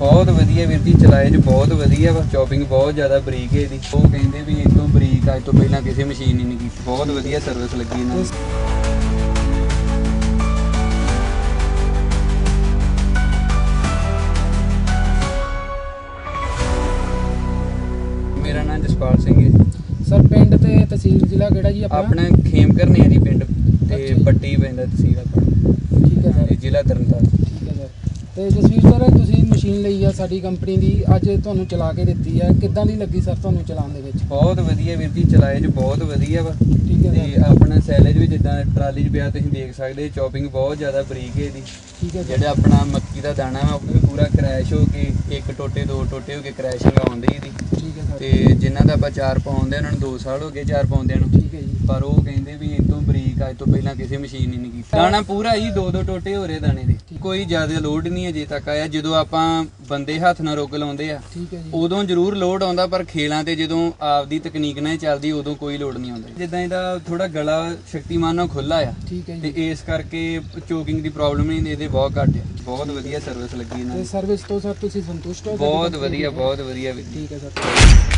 ਬਹੁਤ ਵਧੀਆ ਵੀਰ ਜੀ ਚਲਾਏ ਚ ਬਹੁਤ ਵਧੀਆ ਵਾ ਚੌਪਿੰਗ ਬਹੁਤ ਜ਼ਿਆਦਾ ਬਰੀਕ ਹੈ ਇਹਦੀ। ਉਹ ਕਹਿੰਦੇ ਵੀ ਤੋਂ ਬਰੀਕ ਅੱਜ ਤੋਂ ਪਹਿਲਾਂ ਕਿਸੇ ਮਸ਼ੀਨ ਨੇ ਨਹੀਂ ਕੀਤੀ। ਬਹੁਤ ਵਧੀਆ ਸਰਵਿਸ ਲੱਗੀ ਇਹਨਾਂ ਨੂੰ ਮੇਰਾ ਨਾਮ ਜਸਪਾਲ ਸਿੰਘ ਹੈ ਸਰ ਪਿੰਡ ਤੇ ਤਹਿਸੀਲ ਜ਼ਿਲ੍ਹਾ ਕਿਹੜਾ ਜੀ ਆਪਣਾ? ਆਪਣਾ ਖੇਮਕਰ ਨੇ ਦੀ ਪਿੰਡ ਅੱਛਾ ਤੇ ਜੀ। ਪੱਟੀ ਪੈਂਦਾ ਤਹਿਸੀਲ ਆਪਣਾ ਠੀਕ ਹੈ ਸਰ ਹਾਂਜੀ, ਜ਼ਿਲ੍ਹਾ ਤਰਨਤਾਰਨ ਠੀਕ ਹੈ ਸਰ ਤੇ ਜਸਵੀਰ ਸਰ ਤੁਸੀਂ ਮਸ਼ੀਨ ਲਈ ਆ ਸਾਡੀ ਕੰਪਨੀ ਦੀ ਅੱਜ ਤੁਹਾਨੂੰ ਚਲਾ ਕੇ ਦਿੱਤੀ ਹੈ ਕਿੱਦਾਂ ਦੀ ਲੱਗੀ ਸਰ ਤੁਹਾਨੂੰ ਚਲਾਉਣ ਦੇ ਵਿੱਚ? ਬਹੁਤ ਵਧੀਆ ਵੀਰ ਜੀ ਚਲਾਏ ਚ ਬਹੁਤ ਵਧੀਆ ਵਾ। ਠੀਕ ਹੈ ਤੇ ਆਪਣਾ ਸੈਲੇਜ ਵੀ ਜਿੱਦਾਂ ਟਰਾਲੀ 'ਚ ਪਿਆ ਤੁਸੀਂ ਦੇਖ ਸਕਦੇ ਚੌਪਿੰਗ ਬਹੁਤ ਜ਼ਿਆਦਾ ਬਰੀਕ ਹੈ ਇਹਦੀ। ਠੀਕ ਹੈ ਜਿਹੜਾ ਆਪਣਾ ਮੱਕੀ ਦਾ ਦਾਣਾ ਵਾ ਉਹ ਵੀ ਪੂਰਾ ਕ੍ਰੈਸ਼ ਹੋ ਕੇ ਇੱਕ ਟੋਟੇ ਦੋ ਟੋਟੇ ਹੋ ਕੇ ਕ੍ਰੈਸ਼ਿੰਗ ਆਉਂਦੀ ਇਹਦੀ। ਠੀਕ ਹੈ ਸਰ। ਤੇ ਜਿਨ੍ਹਾਂ ਦਾ ਆਪਾਂ ਚਾਰ ਪਾਉਂਦੇ ਉਹਨਾਂ ਨੂੰ 2 ਸਾਲ ਹੋ ਗਏ ਚਾਰ ਪਾਉਂਦਿਆਂ ਨੂੰ। ਠੀਕ ਹੈ ਜੀ। ਪਰ ਉਹ ਕਹਿੰਦੇ ਵੀ ਇਹ ਤੋਂ ਅੱਜ ਤੋਂ ਪਹਿਲਾਂ ਕਿਸੇ ਮਸ਼ੀਨ ਨੇ ਨਹੀਂ ਕੀਤੀ। ਦਾਣਾ ਪੂਰਾ ਹੀ ਦੋ ਦੋ ਟੋਟੇ ਹੋ ਰਹੇ ਦਾਣੇ ਦੇ। ਕੋਈ ਜ਼ਿਆਦਾ ਲੋਡ ਨਹੀਂ ਅਜੇ ਤੱਕ ਆਇਆ। ਜਦੋਂ ਆਪਾਂ ਬੰਦੇ ਹੱਥ ਨਾਲ ਰੁੱਗ ਲਾਉਂਦੇ ਆ ਠੀਕ ਹੈ ਜੀ। ਉਦੋਂ ਜ਼ਰੂਰ ਲੋਡ ਆਉਂਦਾ ਪਰ ਖੇਲਾਂ ਤੇ ਜਦੋਂ ਆਪਦੀ ਤਕਨੀਕ ਨਾਲ ਚੱਲਦੀ ਉਦੋਂ ਕੋਈ ਲੋਡ ਨਹੀਂ ਆਉਂਦਾ। ਜਿੱਦਾਂ ਇਹਦਾ ਥੋੜਾ ਗਲਾ ਸ਼ਕਤੀਮਾਨ ਨਾਲ ਖੁੱਲਾ ਆ ਠੀਕ ਹੈ ਤੇ ਇਸ ਕਰਕੇ ਚੋਕਿੰਗ ਦੀ ਪ੍ਰੋਬਲਮ ਨਹੀਂ ਇਹਦੇ ਬਹੁਤ ਘੱਟ ਆ। ਬਹੁਤ ਵਧੀਆ ਸਰਵਿਸ ਲੱਗੀ ਇਹਨਾਂ ਤੇ ਦੀ ਸਰਵਿਸ ਤੋਂ ਸਰ ਤੁਸੀਂ ਸੰਤੁਸ਼ਟ ਹੋ? ਬਹੁਤ ਵਧੀਆ? ਬਹੁਤ ਵਧੀਆ। ਠੀਕ ਹੈ ਸਰ।